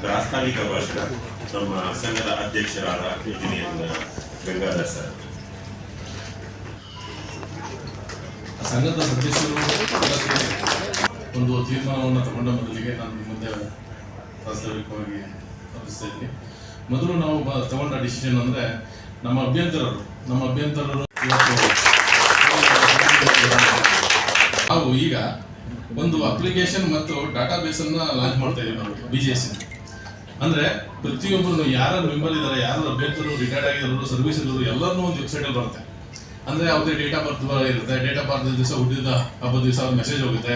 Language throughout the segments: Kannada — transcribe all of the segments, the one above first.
ಪ್ರಾಸ್ತಾವಿಕ ಭಾಷಣ ನಮ್ಮ ಸಂಘದ ಅಧ್ಯಕ್ಷರಾದ ಇಂಜಿನಿಯರ್ ಗಂಗಾಧರ್ ಸರ್ ಸಂಘದ ಸದಸ್ಯರು ಒಂದು ತೀರ್ಮಾನವನ್ನು ತಗೊಂಡ ಮೊದಲಿಗೆ ನಾನು ಮುಂದೆ ಪ್ರಾಸ್ತಾವಿಕವಾಗಿ ತಪ್ಪಿಸ್ತಾ ಮೊದಲು ನಾವು ತಗೊಂಡ ಡಿಸಿಷನ್ ಅಂದರೆ ನಮ್ಮ ಅಭ್ಯಂತರರು ನಮ್ಮ ಅಭ್ಯಂತರರು ಇವತ್ತು ನಾವು ಈಗ ಒಂದು ಅಪ್ಲಿಕೇಶನ್ ಮತ್ತು ಡಾಟಾ ಬೇಸ್ ಅನ್ನ ಲಾಂಚ್ ಮಾಡ್ತಾ ಇದೀವಿ ನಾವು ಬಿ ಜಿ ಎಸ್ ಅಂದ್ರೆ ಪ್ರತಿಯೊಬ್ಬರು ಯಾರ ಮೆಂಬರ್ ಇದ್ದಾರೆ ಯಾರು ಅಭ್ಯರ್ಥಿಗಳು ರಿಟೈರ್ಡ್ ಆಗಿರೋರು ಸರ್ವಿಸ್ ಇರೋರು, ಎಲ್ಲರನ್ನೂ ಒಂದು ವೆಬ್ಸೈಟ್ ಅಲ್ಲಿ ಬರುತ್ತೆ. ಅಂದ್ರೆ ಯಾವುದೇ ಡೇಟ್ ಆಫ್ ಬರ್ತ್ ಇರುತ್ತೆ ಡೇಟ್ ಆಫ್ ಬರ್ತ್ ದಿವಸ ಹುಟ್ಟಿದ ಹಬ್ಬದ ದಿವಸ ಮೆಸೇಜ್ ಹೋಗುತ್ತೆ.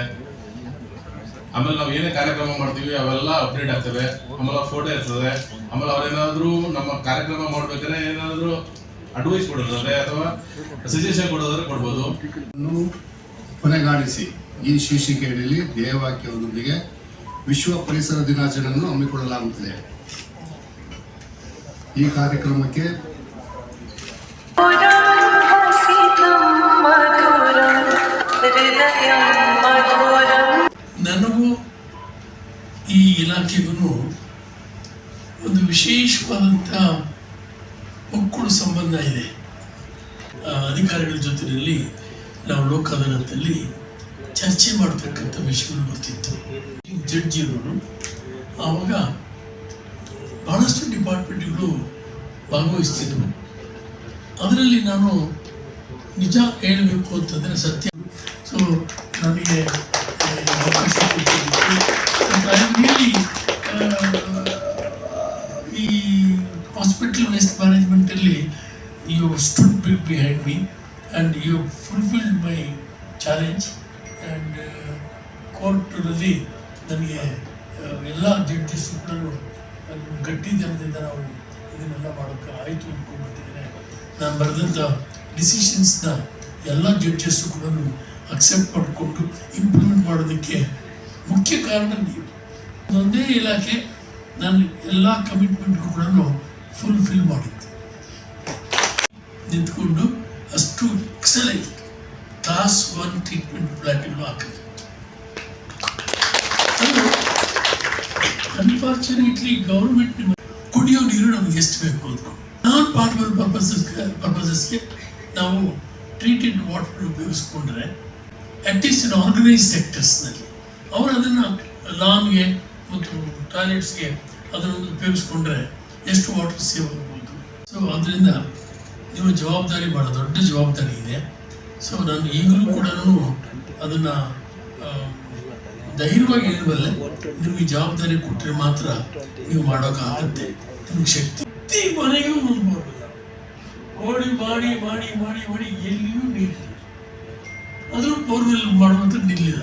ಆಮೇಲೆ ನಾವು ಏನೇ ಕಾರ್ಯಕ್ರಮ ಮಾಡ್ತೀವಿ, ಅವೆಲ್ಲ ಅಪ್ಡೇಟ್ ಆಗ್ತವೆ ಆಮೇಲೆ ಫೋಟೋ ಇರ್ತದೆ. ಆಮೇಲೆ ಅವ್ರೇನಾದ್ರೂ ನಮ್ಮ ಕಾರ್ಯಕ್ರಮ ಮಾಡ್ಬೇಕಾದ್ರೆ ಏನಾದ್ರೂ ಅಡ್ವೈಸ್ ಕೊಡೋದಾದ್ರೆ ಅಥವಾ ಸಜೆಷನ್ ಕೊಡೋದಾದ್ರೆ ಕೊಡ್ಬೋದು. ಕೊನೆಗಾಣಿಸಿ. ಈ ಶೀರ್ಷಿಕೆಯಲ್ಲಿ ಧ್ಯೇಯವಾಕ್ಯದೊಂದಿಗೆ ವಿಶ್ವ ಪರಿಸರ ದಿನಾಚರಣೆಯನ್ನು ಹಮ್ಮಿಕೊಳ್ಳಲಾಗುತ್ತದೆ. ಈ ಕಾರ್ಯಕ್ರಮಕ್ಕೆ ನನಗೂ ಈ ಇಲಾಖೆಗೂ ಒಂದು ವಿಶೇಷವಾದಂಥ ಒಕ್ಕೂಡು ಸಂಬಂಧ ಇದೆ. ಅಧಿಕಾರಿಗಳ ಜೊತೆಯಲ್ಲಿ ನಾವು ಲೋಕ ಅದಾಲತ್ನಲ್ಲಿ ಚರ್ಚೆ ಮಾಡ್ತಕ್ಕಂಥ ವಿಷಯಗಳು ಬರ್ತಿತ್ತು. ಜಡ್ಜ್ ಇರೋರು ಆವಾಗ ಬಹಳಷ್ಟು ಡಿಪಾರ್ಟ್ಮೆಂಟ್ಗಳು ಭಾಗವಹಿಸ್ತಿದ್ವು ಅದರಲ್ಲಿ ನಾನು ನಿಜ ಹೇಳಬೇಕು ಅಂತಂದರೆ ಸತ್ಯ. ಸೊ ನನಗೆ ಅವಕಾಶ ಈ hospital waste ಮ್ಯಾನೇಜ್ಮೆಂಟಲ್ಲಿ you stood be behind me and you fulfilled my challenge and ಕೋರ್ಟಲ್ಲಿ ನನಗೆ ಎಲ್ಲ ಜಡ್ಜಸ್ ಕೂಡ ನಾನು ಗಟ್ಟಿ ಜನದಿಂದ ನಾವು ಇದನ್ನೆಲ್ಲ ಮಾಡೋಕ್ಕೆ ಆಯಿತು ಅಂದ್ಕೊಂಡ್ಬಿಟ್ಟಿದ್ದೇನೆ ನಾನು ಬರೆದಂಥ ಡಿಸಿಷನ್ಸ್ನ ಎಲ್ಲ ಜಡ್ಜಸ್ಸು ಕೂಡ ಅಕ್ಸೆಪ್ಟ್ ಮಾಡಿಕೊಂಡು ಇಂಪ್ಲಿಮೆಂಟ್ ಮಾಡೋದಕ್ಕೆ ಮುಖ್ಯ ಕಾರಣ ನೀವು ಒಂದೇ ಇಲಾಖೆ ನಾನು ಎಲ್ಲ ಕಮಿಟ್ಮೆಂಟ್ಗೂ ಕೂಡ ಫುಲ್ಫಿಲ್ ಮಾಡಿದ್ದೆ. ನಿಂತ್ಕೊಂಡು ಅಷ್ಟು ಎಕ್ಸಲೆಂಟ್ ಕ್ಲಾಸ್ ಒನ್ ಟ್ರೀಟ್ಮೆಂಟ್ ಪ್ಲಾಟಿನ ಹಾಕಿದ್ರು ಅನ್ಫಾರ್ಚುನೇಟ್ಲಿ ಗೌರ್ಮೆಂಟ್ ಕುಡಿಯೋ ನೀರು ನಮ್ಗೆ ಎಷ್ಟು ಬೇಕು ಅಂತ ನಾನ್ ಫಾರ್ಮಲ್ ಪರ್ಪಸಸ್ ಪರ್ಪಸಸ್ಗೆ ನಾವು ಟ್ರೀಟೆಡ್ ವಾಟರ್ ಉಪಯೋಗಿಸ್ಕೊಂಡ್ರೆ ಅಟ್ಲೀಸ್ಟ್ ಇನ್ ಆರ್ಗನೈಸ್ ಸೆಕ್ಟರ್ಸ್ನಲ್ಲಿ ಅವರು ಅದನ್ನು ಲಾನ್ಗೆ ಮತ್ತು ಟಾಯ್ಲೆಟ್ಸ್ಗೆ ಅದನ್ನು ಉಪಯೋಗಿಸ್ಕೊಂಡ್ರೆ ಎಷ್ಟು ವಾಟರ್ ಸೇವ್ ಆಗ್ಬೋದು ಸೊ ಅದರಿಂದ ನಿಮ್ಮ ಜವಾಬ್ದಾರಿ ಬಹಳ ದೊಡ್ಡ ಜವಾಬ್ದಾರಿ ಇದೆ. ಸೊ ನಾನು ಈಗಲೂ ಕೂಡ ಅದನ್ನು ಧೈರ್ಯವಾಗಿ ಹೇಳಬಲ್ಲೆ ನಿಮಗೆ ಜವಾಬ್ದಾರಿ ಕೊಟ್ಟರೆ ಮಾತ್ರ ನೀವು ಮಾಡೋಕ್ಕಾಗತ್ತೆ. ನಿಮ್ಗೆ ಶಕ್ತಿ ಮನೆಗೂ ಒಂದು ಮಾಡಿ ಮಾಡಿ ಮಾಡಿ ಮಾಡಿ ಮಾಡಿ ಎಲ್ಲಿಯೂ ನೀರಿಲ್ಲ ಆದರೂ ಬೋರ್ವೆಲ್ ಮಾಡುವಂತ ನಿಲ್ಲಿಲ್ಲ.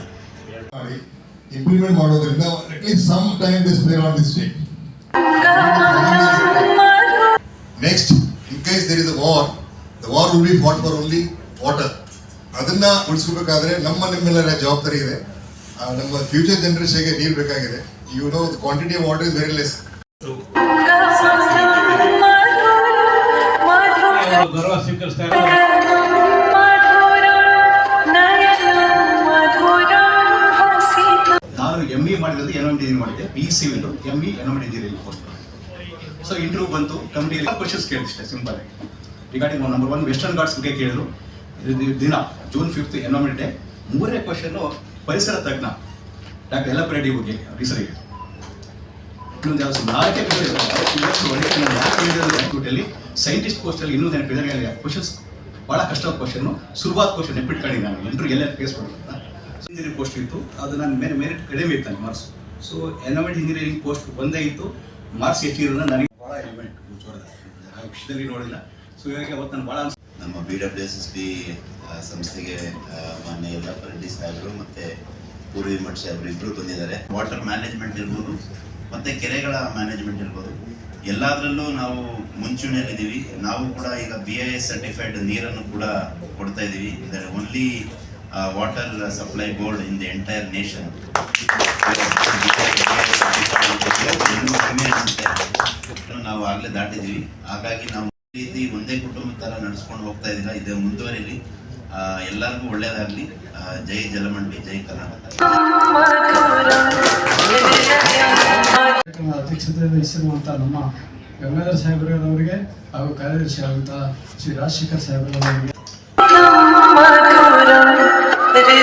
ಇಂಪ್ಲಿಮೆಂಟ್ ಮಾಡೋದ್ರಿಂದ at least some time this play on this state next case there is a war the war will be fought for only water ಅದನ್ನ ಉಳಿಸ್ಕೋಬೇಕಾದ್ರೆ ನಮ್ಮ ನಿಮ್ಮೆಲ್ಲರ ಜವಾಬ್ದಾರಿ ಇದೆ. ನಮ್ಮ ಫ್ಯೂಚರ್ ಜನರೇಷನ್ಗೆ ನೀರು ಬೇಕಾಗಿದೆ. You know the quantity of water is very less ಗೌರವ ನಾನು ಎಂ ಇ ಮಾಡಿರೋದು ಎನ್ ಎಂ ಡಿ ಮಾಡಿದೆ. B civil M E N M D post so interview ಬಂತು. ಕಂಪ್ನಿಯಲ್ಲಿ ಕ್ವಶನ್ಸ್ ಕೇಳಿದಿಷ್ಟೇ ಸಿಂಪಲ್ ಆಗಿ. Regarding number one Western Ghats ಬಗ್ಗೆ ಕೇಳಿದ್ರು. ದಿನ ಜೂನ್ ಫಿಫ್ತ್ ಎನ್ವೈರ್ಮೆಂಟ್ ಡೇ ಮೂರನೇ ಕ್ವಶನ್ನು ಪರಿಸರ ತಜ್ಞ ಡಾಕ್ಟರ್ ಯಲ್ಲಪ್ಪ ರೆಡ್ಡಿ ಬಗ್ಗೆ, ಹೆಸರಿಗೆ. ಇನ್ನೊಂದು ಯಾವ ನಾಲ್ಕೇ ಸೈಂಟಿಸ್ಟ್ ಪೋಸ್ಟಲ್ಲಿ ಇನ್ನೂ ನೆನಪಿದ್ದಾರೆ ಕ್ವಶನ್ಸ್ ಭಾಳ ಕಷ್ಟ ಕ್ವಶನ್ ಶುರುವಾತ್ ಕ್ವಶನ್ ನೆನ್ಪಿಟ್ಕೊಂಡಿದ್ದೀನಿ ನಾನು. ಎಲ್ಲರೂ ಎಲ್ಲೆಲ್ಲಿ ಫೇಸ್ ಮಾಡೋದು ಇಂಜಿನಿಯರಿಂಗ್ ಪೋಸ್ಟ್ ಇತ್ತು. ಅದು ನಾನು ಮೇಲೆ ಮೆರಿಟ್ ಕಡಿಮೆ ಇತ್ತು marks so environment engineering post ಒಂದೇ ಇತ್ತು. ಮಾರ್ಕ್ಸ್ ಹೆಚ್ಚಿರೋದ್ರಿಂದ ನನಗೆ ನೋಡಿಲ್ಲ ಸೊ ಇವಾಗ ಅವತ್ತು ನಾನು ಭಾಳ ನಮ್ಮ B W S S B ಸಂಸ್ಥೆಗೆ ಮಾನ್ಯ ಎಲ್ಲ ಪರಡಿ ಸಾಹೇಬರು ಮತ್ತೆ ಪೂರ್ವಿ ಮಠ ಸಾಹೇಬರು ಇಬ್ಬರು ಬಂದಿದ್ದಾರೆ. ವಾಟರ್ ಮ್ಯಾನೇಜ್ಮೆಂಟ್ ಇರ್ಬೋದು, ಮತ್ತೆ ಕೆರೆಗಳ ಮ್ಯಾನೇಜ್ಮೆಂಟ್ ಇರ್ಬೋದು. ಎಲ್ಲದರಲ್ಲೂ ನಾವು ಮುಂಚೂಣಿಯಲ್ಲಿದ್ದೀವಿ ನಾವು ಕೂಡ ಈಗ ಬಿ ಐ ಎಸ್ ಸರ್ಟಿಫೈಡ್ ನೀರನ್ನು ಕೂಡ ಕೊಡ್ತಾ ಇದ್ದೀವಿ ಇದರ only water supply board in the entire nation ಆಗಲೇ ದಾಟಿದ್ವಿ. ಹಾಗಾಗಿ ನಾವು ರೀತಿ ಒಂದೇ ಕುಟುಂಬ ತರ ನಡೆಸ್ಕೊಂಡು ಹೋಗ್ತಾ ಇದ್ದೀರಾ ಇದು ಮುಂದುವರಿಲಿ. ಎಲ್ಲರಿಗೂ ಒಳ್ಳೆಯದಾಗಲಿ ಜೈ ಜಲಮಂಡಿ ಜೈ ಕರ್ನಾಟಕ. ಅಧ್ಯಕ್ಷತೆ ವಹಿಸಿರುವಂಥ ನಮ್ಮ ಗಂಗಾಧರ್ ಸಾಹೇಬ್ರವರಿಗೆ ಹಾಗೂ ಕಾರ್ಯದರ್ಶಿ ಆಗುತ್ತ ಶ್ರೀ ರಾಜಶೇಖರ್ ಸಾಹೇಬ್ರವರಿಗೆ. ಹೃದಯ